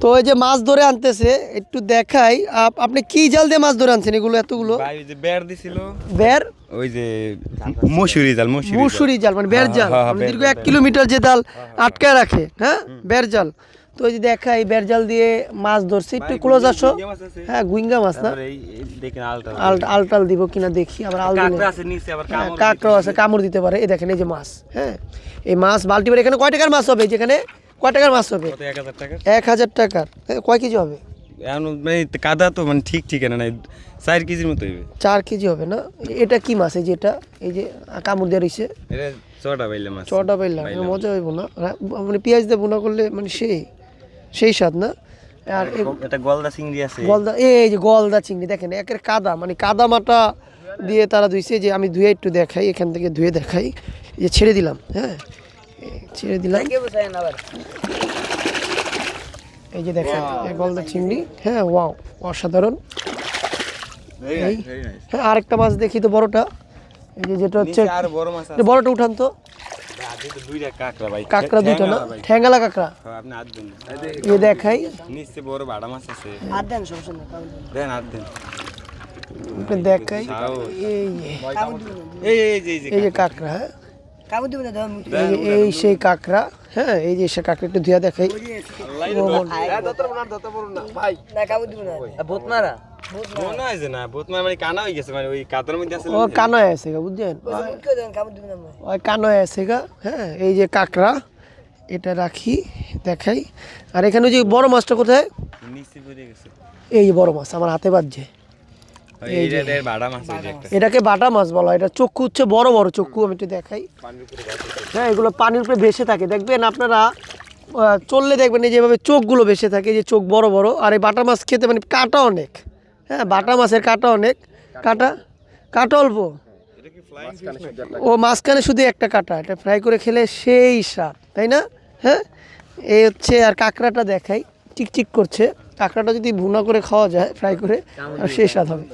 তো এই যে মাছ ধরে আনতেছে একটু দেখাই। আপ- আপনি কি জাল দিয়ে মাছ ধরে আনছেন এগুলো এতগুলো? বের দিছিল। বের ওই যে মসুরি জাল মসুরি জাল। মানে বের হ্যাঁ, জাল। হ্যাঁ, হ্যাঁ, মানে বের দীর্ঘ এক কিলোমিটার যে জাল আটকায় রাখে হ্যাঁ? বের জাল। তো এই যে দেখাই বের জাল দিয়ে মাছ ধরছে। একটু ক্লোজ আসো। হ্যাঁ গুইঙ্গা মাছ না? আলটাল দিব কিনা দেখি আবার আল কাঁকড়াও আছে কামড় দিতে পারে। এই দেখেন এই যে মাছ হ্যাঁ? এই মাছ বালতি এখানে কয় টাকার মাছ হবে? যেখানে কয় টাকার মাছ হবে? এক হাজার টাকা এক হাজার টাকার। কয় কেজি হবে? মানে কাদা তো মানে ঠিক ঠিক না নাই। চার কেজির মতো হইবে। চার কেজি হবে না? এটা কি মাছ এই যে এটা? এই যে কামড় দিয়ে রয়েছে ছটা পাইলে মাছ। চটা পাইলাম। মজা হইব না? মানে পেঁয়াজ দিয়ে বোনা করলে মানে সেই সেই স্বাদ না? আর এটা গলদা চিংড়ি আছে। গলদা এই যে গলদা চিংড়ি দেখেন একের কাদা মানে কাদা মাটা দিয়ে তারা ধুইছে যে আমি ধুয়ে একটু দেখাই এখান থেকে ধুয়ে দেখাই যে ছেড়ে দিলাম হ্যাঁ? ছেড়ে দিলাম। এই যে দেখেন গলদা চিংড়ি হ্যাঁ ওয়াও অসাধারণ। এই হ্যাঁ আরেকটা মাছ দেখি তো বড়টা। এই যে যেটা হচ্ছে বড়টা উঠান তো। কাঁকড়া দুইটা না? ঠ্যাঙ্গালা কাঁকড়া? হ্যাঁ, আপনি হাত দেন। এই দেখাই। নিচে বড় ভাড়া মাছ আছে। আর দেন সমস্যা দেন। হাত দেন। দেখাই। এই এই এই যে এই যে এই যে কাঁকড়া হ্যাঁ। এই সেই কাঁকড়া হ্যাঁ এই যে সে কাঁকড়া একটু ধুয়া দেখাই না। কামড় দিবে না। মারা? হয় মানে কানা হয়ে গেছে মানে ওই কাতার আছে ও কানো আছে গা বুঝছেন মুটকে দেন কামড় দিবে না ওই কানো আছে গা হ্যাঁ এই যে কাঁকড়া এটা রাখি দেখাই। আর এখানে ওই যে বড় মাছটা কোথায়? নিচে পড়ে গেছে। এই যে বড় মাছ আমার হাতে বাজছে। এটাকে বাটা মাছ বলা হয়। এটা চক্ষু হচ্ছে বড় বড় চক্ষু আমি একটু দেখাই। হ্যাঁ এগুলো পানির উপরে ভেসে থাকে। দেখবেন আপনারা চললে দেখবেন এই যেভাবে চোখগুলো ভেসে থাকে যে চোখ বড় বড়। আর এই বাটা মাছ খেতে মানে কাটা অনেক। হ্যাঁ বাটা মাছের কাটা অনেক। কাটা? কাটা অল্প? ও মাঝখানে শুধু একটা কাটা। এটা ফ্রাই করে খেলে সেই স্বাদ তাই না? হ্যাঁ এই হচ্ছে আর কাঁকড়াটা দেখাই। চিকচিক করছে। কাঁকড়াটা যদি ভুনা করে খাওয়া যায় ফ্রাই করে সেই স্বাদ হবে।